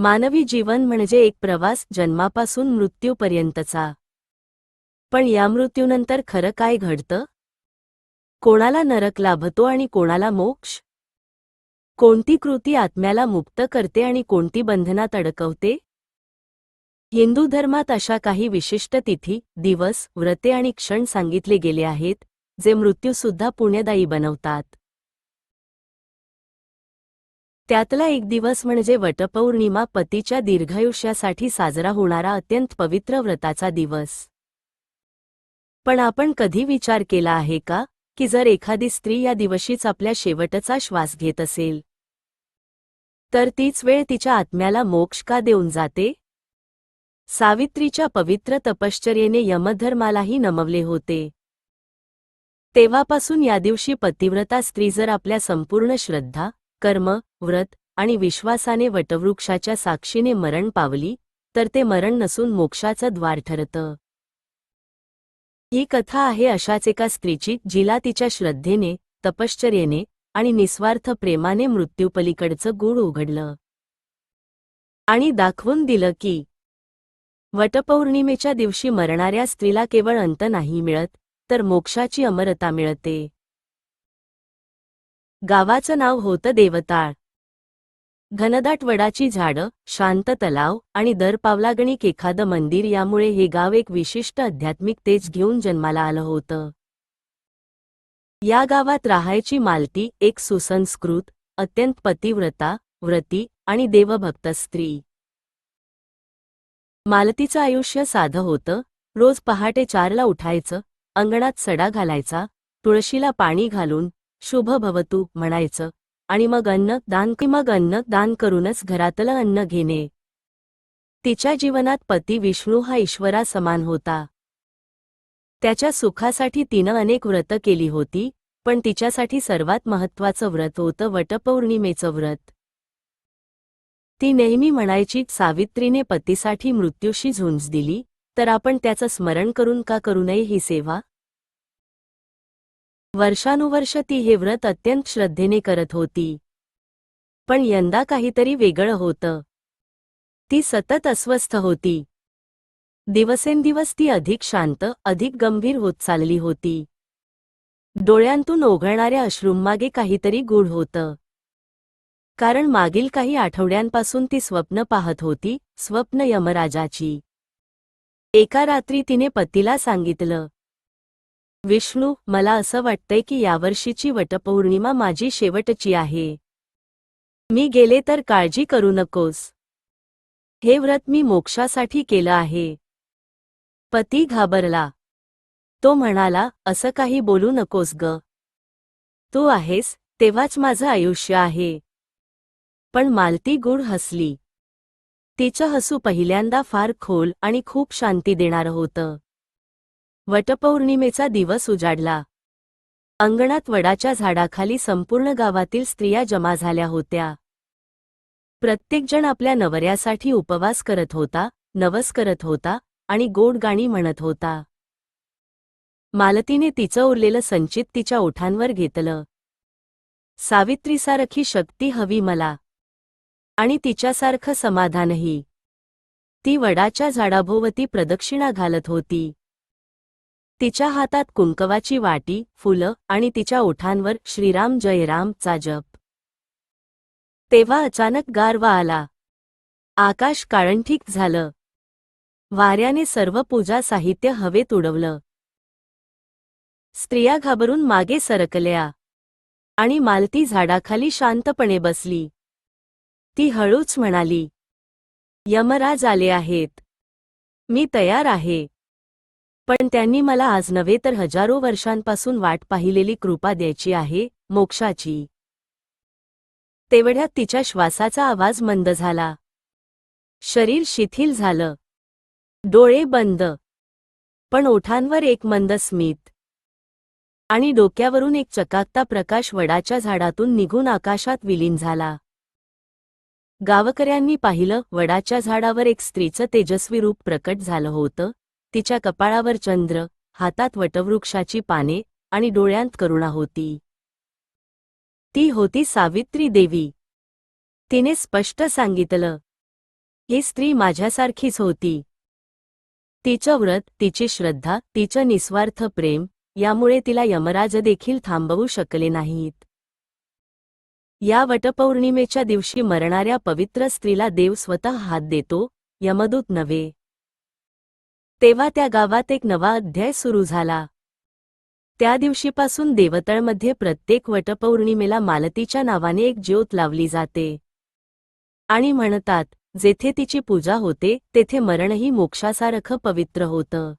मानवी जीवन म्हणजे एक प्रवास जन्मापासून मृत्यूपर्यंतचा. पण या मृत्यूनंतर खरं काय घडतं? कोणाला नरक लाभतो आणि कोणाला मोक्ष? कोणती कृती आत्म्याला मुक्त करते आणि कोणती बंधनात अडकवते? हिंदू धर्मात अशा काही विशिष्ट तिथी दिवस व्रते आणि क्षण सांगितले गेले आहेत जे मृत्यूसुद्धा पुण्यदायी बनवतात. त्यातला एक दिवस म्हणजे वटपौर्णिमा पतीच्या दीर्घायुष्यासाठी साजरा होणारा अत्यंत पवित्र व्रताचा दिवस. पण आपण कधी विचार केला आहे का की जर एखादी स्त्री या दिवशीच आपल्या शेवटचा श्वास घेत असेल? तर तीच वेळ तिच्या आत्म्याला मोक्ष का देऊन जाते? सावित्रीच्या पवित्र तपश्चर्येने यमधर्मालाही नमवले होते. तेव्हापासून या दिवशी पतिव्रता स्त्री जर आपल्या संपूर्ण श्रद्धा कर्म व्रत आणि विश्वासाने वटवृक्षाच्या साक्षीने मरण पावली तर ते मरण नसून मोक्षाचं द्वार ठरतं. ही कथा आहे अशाच एका स्त्रीची जिला तिच्या श्रद्धेने तपश्चर्येने आणि निस्वार्थ प्रेमाने मृत्यूपलीकडचं गूढ उघडलं. आणि दाखवून दिलं की वटपौर्णिमेच्या दिवशी मरणाऱ्या स्त्रीला केवळ अंत नाही मिळत तर मोक्षाची अमरता मिळते. गावाचं नाव होतं देवताळ. घनदाट वडाची झाडं शांत तलाव आणि दर पावलागणिक एखादं मंदिर यामुळे हे गाव एक विशिष्ट आध्यात्मिक तेज घेऊन जन्माला आलं होतं. या गावात राहायची मालती एक सुसंस्कृत अत्यंत पतिव्रता व्रती आणि देवभक्त स्त्री. मालतीचं आयुष्य साधं होतं रोज पहाटे चारला उठायचं अंगणात सडा घालायचा तुळशीला पाणी घालून शुभ भवतू म्हणायचं. आणि मग अन्न दान की मग अन्न दान करूनच घरातलं अन्न घेणे. तिच्या जीवनात पती विष्णू हा ईश्वरा समान होता. त्याच्या सुखासाठी तिनं अनेक व्रत केली होती पण तिच्यासाठी सर्वात महत्वाचं व्रत होतं वटपौर्णिमेचं व्रत. ती नेहमी म्हणायची सावित्रीने पतीसाठी मृत्यूशी झुंज दिली तर आपण त्याचं स्मरण करून का करू नये ही सेवा? वर्षानुवर्ष ती हे व्रत अत्यंत श्रद्धेने करत होती. पण यंदा काहीतरी वेगळं होतं. ती सतत अस्वस्थ होती. दिवसेंदिवस ती अधिक शांत अधिक गंभीर होत चालली होती. डोळ्यांतून ओघळणाऱ्या अश्रूंमागे काहीतरी गूढ होतं. कारण मागील काही आठवड्यांपासून ती स्वप्न पाहत होती स्वप्न यमराजाची. एका रात्री तिने पतीला सांगितलं विष्णू मला असं वाटतंय की यावर्षीची वटपौर्णिमा माझी शेवटची आहे. मी गेले तर काळजी करू नकोस. हे व्रत मी मोक्षासाठी केलं आहे. पती घाबरला. तो म्हणाला असं काही बोलू नकोस ग. तू आहेस तेव्हाच माझं आयुष्य आहे. पण मालती गुड हसली. तिचं हसू पहिल्यांदा फार खोल आणि खूप शांती देणारं होतं. वटपौर्णिमेचा दिवस उजाडला. अंगणात वडाच्या झाडाखाली संपूर्ण गावातील स्त्रिया जमा झाल्या होत्या. प्रत्येकजण आपल्या नवऱ्यासाठी उपवास करत होता नवस करत होता आणि गोड गाणी म्हणत होता. मालतीने तिचं उरलेलं संचित तिच्या ओठांवर घेतलं. सावित्रीसारखी शक्ती हवी मला. आणि तिच्यासारखं समाधानही. ती वडाच्या झाडाभोवती प्रदक्षिणा घालत होती. तिच्या हातात कुंकवाची वाटी फुलं आणि तिच्या ओठांवर श्रीराम जयरामचा जप. तेव्हा अचानक गारवा आला. आकाश काळंठीक झालं. वाऱ्याने सर्व पूजा साहित्य हवेत उडवलं. स्त्रिया घाबरून मागे सरकल्या. आणि मालती झाडाखाली शांतपणे बसली. ती हळूच म्हणाली यमराज आले आहेत. मी तयार आहे. पण त्यांनी मला आज नव्हे तर हजारो वर्षांपासून वाट पाहिलेली कृपा द्यायची आहे मोक्षाची. तेवढ्यात तिच्या श्वासाचा आवाज मंद झाला. शरीर शिथिल झालं. डोळे बंद. पण ओठांवर एक मंद स्मित. आणि डोक्यावरून एक चकाकता प्रकाश वडाच्या झाडातून निघून आकाशात विलीन झाला. गावकऱ्यांनी पाहिलं वडाच्या झाडावर एक स्त्रीचं तेजस्वी रूप प्रकट झालं होतं तिच्या कपाळावर चंद्र हातात वटवृक्षाची पाने आणि डोळ्यांत करुणा होती. ती होती सावित्री देवी. तिने स्पष्ट सांगितलं ही स्त्री माझ्यासारखीच होती. तिचं व्रत तिची श्रद्धा तिचं निस्वार्थ प्रेम यामुळे तिला यमराज देखील थांबवू शकले नाहीत. या वटपौर्णिमेच्या दिवशी मरणाऱ्या पवित्र स्त्रीला देव स्वतः हात देतो यमदूत नव्हे. तेव्हा त्या गावात एक नवा अध्याय सुरू झाला. त्या दिवशीपासून देवतळमध्ये प्रत्येक वटपौर्णिमेला मालतीच्या नावाने एक ज्योत लावली जाते. आणि म्हणतात जेथे तिची पूजा होते तेथे मरणही मोक्षासारखं पवित्र होतं.